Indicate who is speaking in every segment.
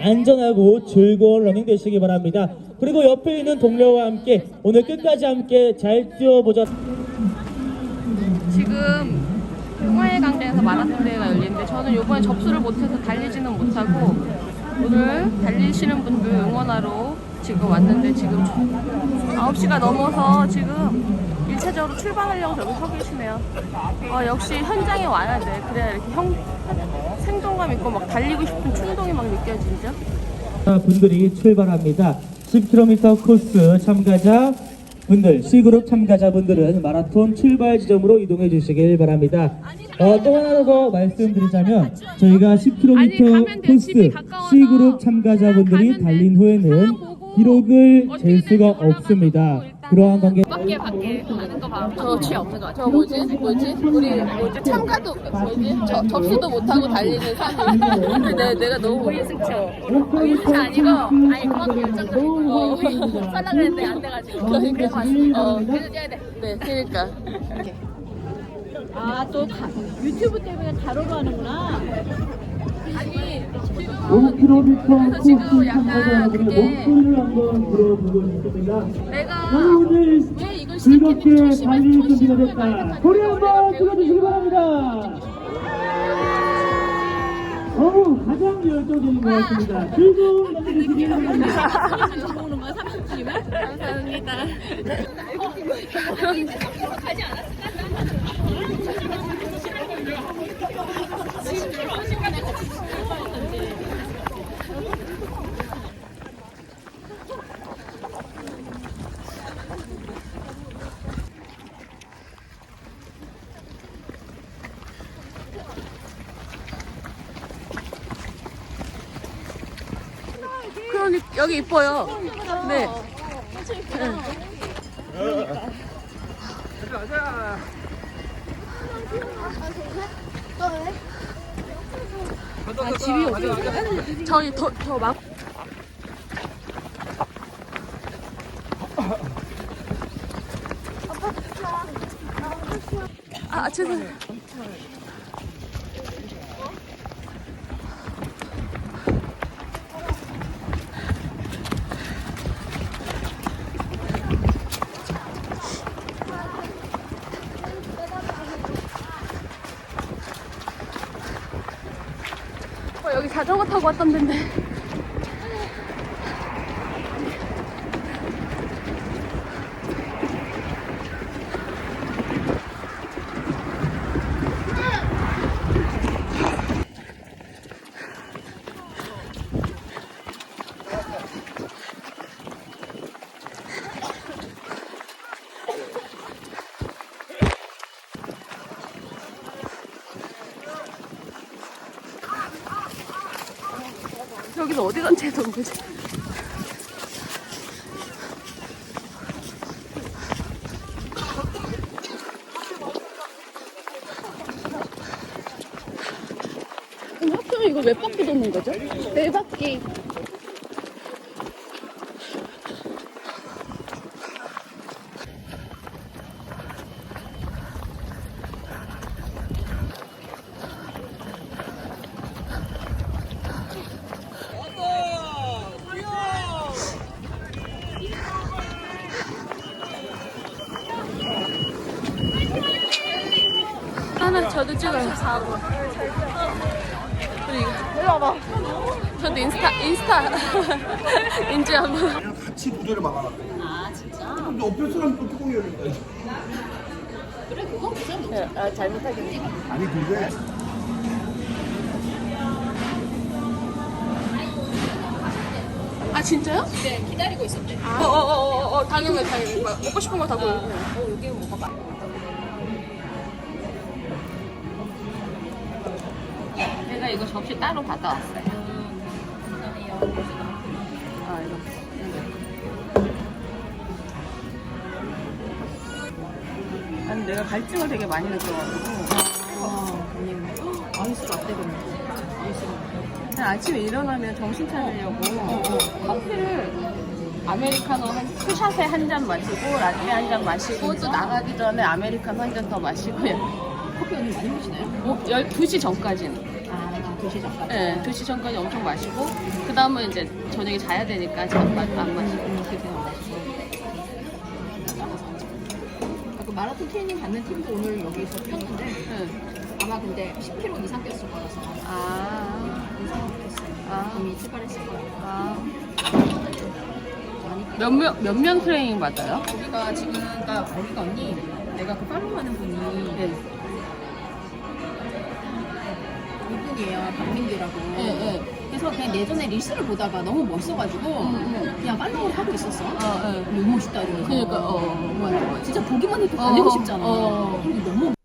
Speaker 1: 안전하고 즐거운 러닝 되시기 바랍니다. 그리고 옆에 있는 동료와 함께 오늘 끝까지 함께 잘 뛰어보자.
Speaker 2: 지금 홍화의광장에서 마라톤 대회가 열리는데 저는 이번에 접수를 못해서 달리지는 못하고 오늘 달리시는 분들 응원하러 지금 왔는데 지금 9시가 넘어서 지금 1차적으로 출발하려고 저기 서 계시네요. 어, 역시 현장에 와야 돼. 그래야 이렇게 형, 생동감 있고 막 달리고 싶은 충동이 막 느껴지죠.
Speaker 1: 분들이 출발합니다. 10km 코스 참가자 분들, C그룹 참가자분들은 마라톤 출발 지점으로 이동해 주시길 바랍니다. 어, 또 하나 더 말씀드리자면 저희가
Speaker 2: 아니,
Speaker 1: 10km
Speaker 2: 가면 돼요. 집이
Speaker 1: 코스. C그룹 참가자분들이 달린
Speaker 2: 돼.
Speaker 1: 후에는 기록을 잴 수가 없습니다. 그러한 관계
Speaker 2: 밖에 밖에 하는 거 봐. 저 취 없는 거. 저 뭐지? 뭐지? 우리 뭐지? 참가도 뭐지? 저 접수도 못 하고 달리는 사람. 내 내가 너무 의승쳐. 의승 아니고 아니 그만큼 열정적이고 어, 살라 그랬는데 안 돼가지고. 그러니까 어 그래도 해야 돼. 네, 그러니까.
Speaker 3: 아, 또 가- 유튜브 때문에 가로로 하는구나.
Speaker 2: 아니 지금
Speaker 1: 5km
Speaker 2: 그래서 지금
Speaker 1: 코스
Speaker 2: 그게
Speaker 1: 목소리를 한번 들어보고 싶습니다.
Speaker 2: 내가
Speaker 1: 오늘 즐겁게 달릴 준비가 됐다. 소리. 한번 들어주시기 바랍니다. 어우, 가장 열정적인 것 같습니다. 즐거운 밤 되시길 바랍니다.
Speaker 3: 들어오는 거야, 30분이면?
Speaker 2: 감사합니다. 그러니 여기 이뻐요. 네. 아, 집이 어디? 저기 더, 저 막. 아, 죄송 자전거 타고 왔던 데인데. 여기는 어디 단체에 온 거지? 학교 이거 몇 바퀴 도는 거죠? 네 바퀴. 하나 저도 찍어요. 4번. 그리고 이거 와봐. 저도 인스타 인스타 인지 한번.
Speaker 4: 그냥 같이 구조를 막아놨대. 아 진짜? 근데 옆에 사람이 또 뚜껑이 열린다.
Speaker 2: 아 잘못하겠네.
Speaker 4: 아니 근데
Speaker 2: 아 진짜요? 네 기다리고 있었대. 어어어어 어, 어, 당연히 당연히 막 먹고 싶은 거 다 보여. 어 여기 먹어봐. 내가 이거 접시 따로 받아왔어요. 아 이거. 아니 내가 갈증을 되게 많이 느껴가지고. 아, 아이스 라떼거든요. 아이스 라떼. 그냥 아침에 일어나면 정신 차리려고 커피를 아메리카노 한 투샷에 한 잔 마시고 라떼 한 잔 마시고 또 나가기 전에 아메리카노 한 잔 더 마시고 커피 언니 많이 마시나요? 어, 12시 전까지는
Speaker 3: 2시 전까지.
Speaker 2: 네, 2시 전까지 엄청 마시고 그 다음은 이제 저녁에 자야 되니까 안, 마, 안 마시고 그렇게 되면 마시고
Speaker 3: 아, 그 마라톤 트레이닝 받는 팀도 오늘 여기서 폈는데
Speaker 2: 네.
Speaker 3: 아마 근데 10km 이상 꼈을 거라서
Speaker 2: 아,
Speaker 3: 이상 꼈어요.
Speaker 2: 아.
Speaker 3: 이미 출발했을 거예요.
Speaker 2: 아.
Speaker 3: 많이
Speaker 2: 몇 명, 몇 명 트레이닝 받아요?
Speaker 3: 우리가 지금 그러니까 우리가 언니 내가 그 팔로우하는 분이
Speaker 2: 네.
Speaker 3: 이분이에요 박민규라고
Speaker 2: 네, 네.
Speaker 3: 그래서 그냥 예전에 릴스를 보다가 너무 멋있어가지고
Speaker 2: 음.
Speaker 3: 그냥 팔로우를 하고 있었어
Speaker 2: 아, 네.
Speaker 3: 너무 멋있다 이러면서
Speaker 2: 그러니까, 어.
Speaker 3: 진짜 보기만 해도 달리고
Speaker 2: 어,
Speaker 3: 싶잖아
Speaker 2: 어.
Speaker 3: 너무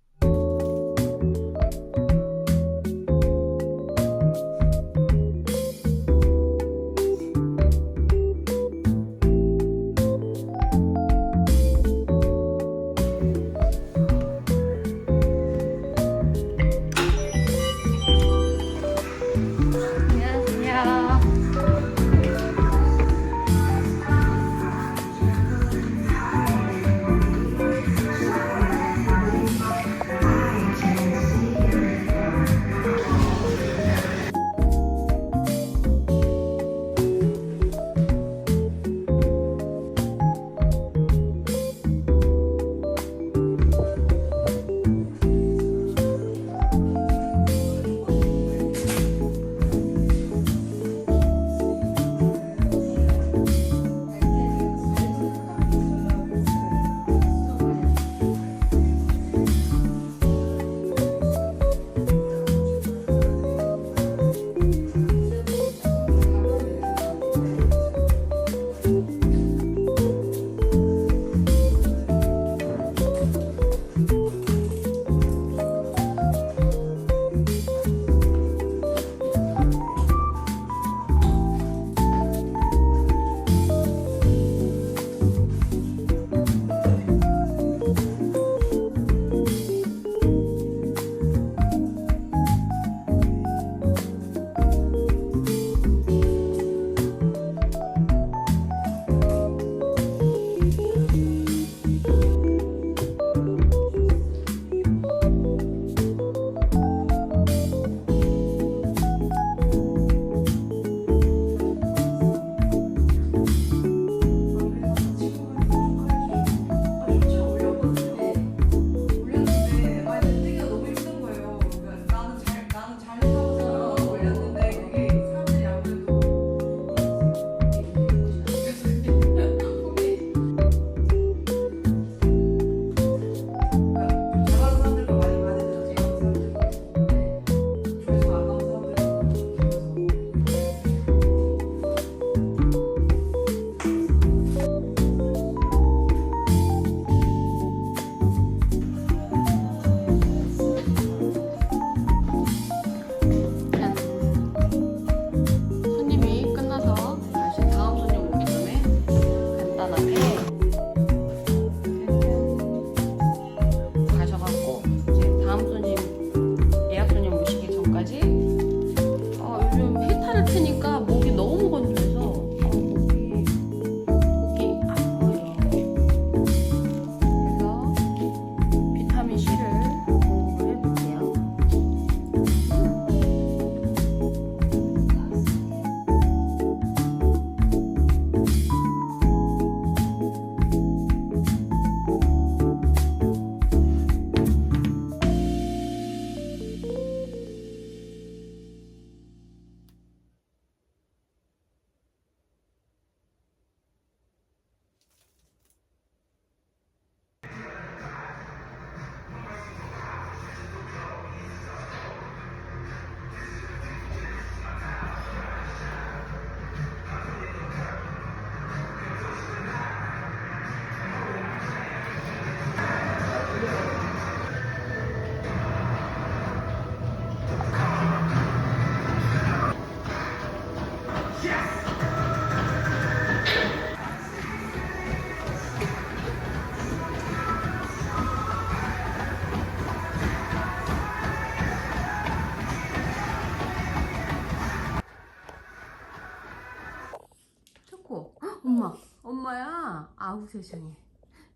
Speaker 2: 아우 세상에.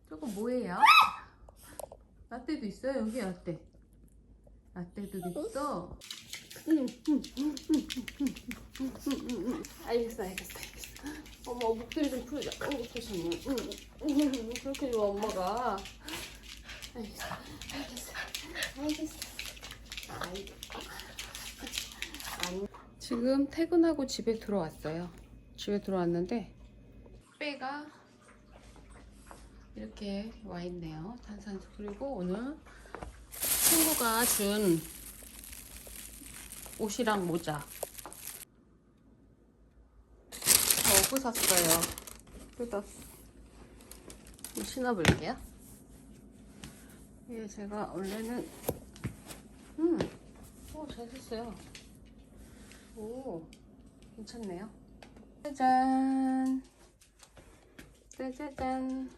Speaker 2: 저거 뭐예요? 라떼도 있어요. 여기 라떼. 라떼도 있어. 알겠어, 알겠어, 알겠어. 어머, 목소리 좀 풀자. 어, 조심해. 응, 응, 응, 그렇게 좀 엄마가. 알겠어, 알겠어, 알겠어. 알겠어. 지금 퇴근하고 집에 들어왔어요. 집에 들어왔는데 빼가 이렇게 와 있네요. 탄산수 그리고 오늘 친구가 준 옷이랑 모자 저거 샀어요. 뜯었어. 좀 신어볼게요. 이게 제가 원래는 음, 오, 잘 샀어요. 오, 괜찮네요. 짜잔. 짜자잔.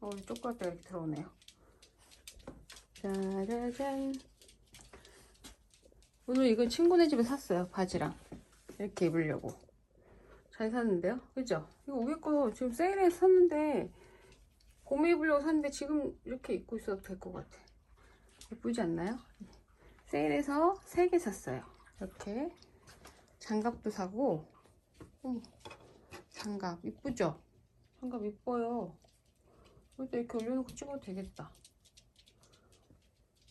Speaker 2: 어, 쪼끄맣게 이렇게 들어오네요. 짜자잔. 오늘 이거 친구네 집에 샀어요. 바지랑. 이렇게 입으려고. 잘 샀는데요? 그죠? 이거 위에 거 지금 세일해서 샀는데, 봄에 입으려고 샀는데 지금 이렇게 입고 있어도 될 것 같아. 예쁘지 않나요? 세일해서 3개 샀어요. 이렇게. 장갑도 사고, 장갑. 이쁘죠? 장갑 이뻐요. 여기다 이렇게 올려놓고 찍어도 되겠다.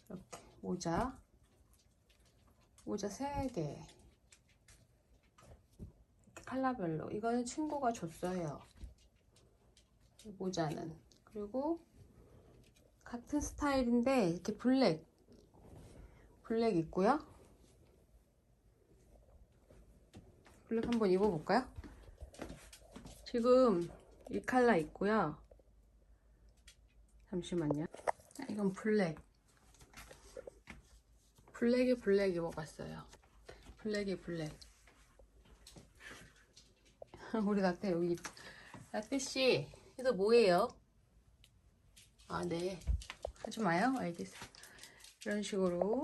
Speaker 2: 이렇게. 모자. 모자 3개. 이렇게 컬러별로. 이거는 친구가 줬어요. 이 모자는. 그리고 같은 스타일인데 이렇게 블랙. 블랙 있고요. 블랙 한번 입어볼까요? 지금 이 컬러 있고요. 잠시만요. 아, 이건 블랙. 블랙에 블랙 입어봤어요. 블랙에 블랙. 우리 라떼 여기. 라떼씨, 이거 뭐예요? 아, 네. 하지 마요. 알겠어요. 이런 식으로.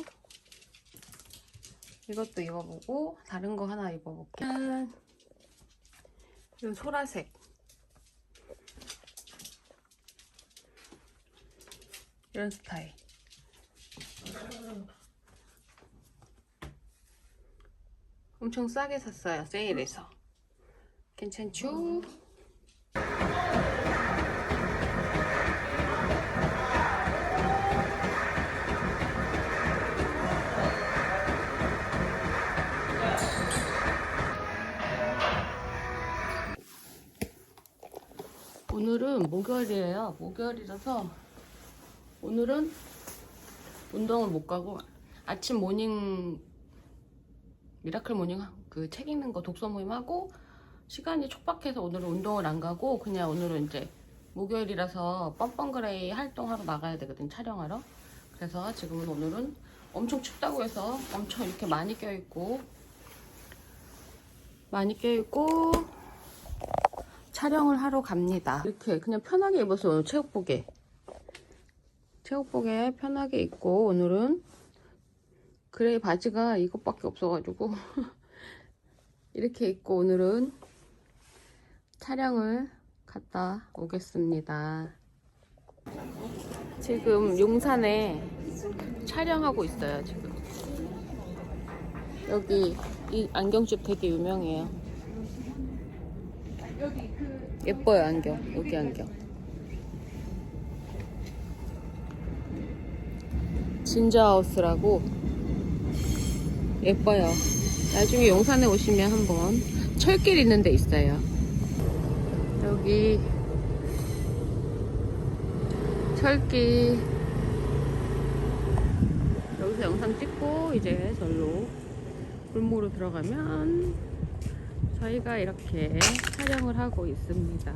Speaker 2: 이것도 입어보고, 다른 거 하나 입어볼게요. 짠. 이건 소라색. 이런 스타일. 엄청 싸게 샀어요. 세일해서. 괜찮죠? 오늘은 목요일이에요. 목요일이라서 오늘은 운동을 못 가고 아침 모닝 미라클 모닝 그 책 읽는 거 독서 모임 하고 시간이 촉박해서 오늘은 운동을 안 가고 그냥 오늘은 이제 목요일이라서 뻔뻔그레이 활동하러 나가야 되거든 촬영하러. 그래서 지금은 오늘은 엄청 춥다고 해서 엄청 이렇게 많이 껴있고 많이 껴있고 촬영을 하러 갑니다. 이렇게 그냥 편하게 입어서 체육복에 체육복에 편하게 입고 오늘은 그레이 바지가 이것밖에 없어가지고 이렇게 입고 오늘은 촬영을 갔다 오겠습니다. 지금 용산에 촬영하고 있어요. 지금 여기 이 안경집 되게 유명해요. 예뻐요 안경 여기 안경. 진저하우스라고 예뻐요. 나중에 용산에 오시면 한번 철길 있는 데 있어요. 여기 철길 여기서 영상 찍고 이제 절로 골목으로 들어가면 저희가 이렇게 촬영을 하고 있습니다.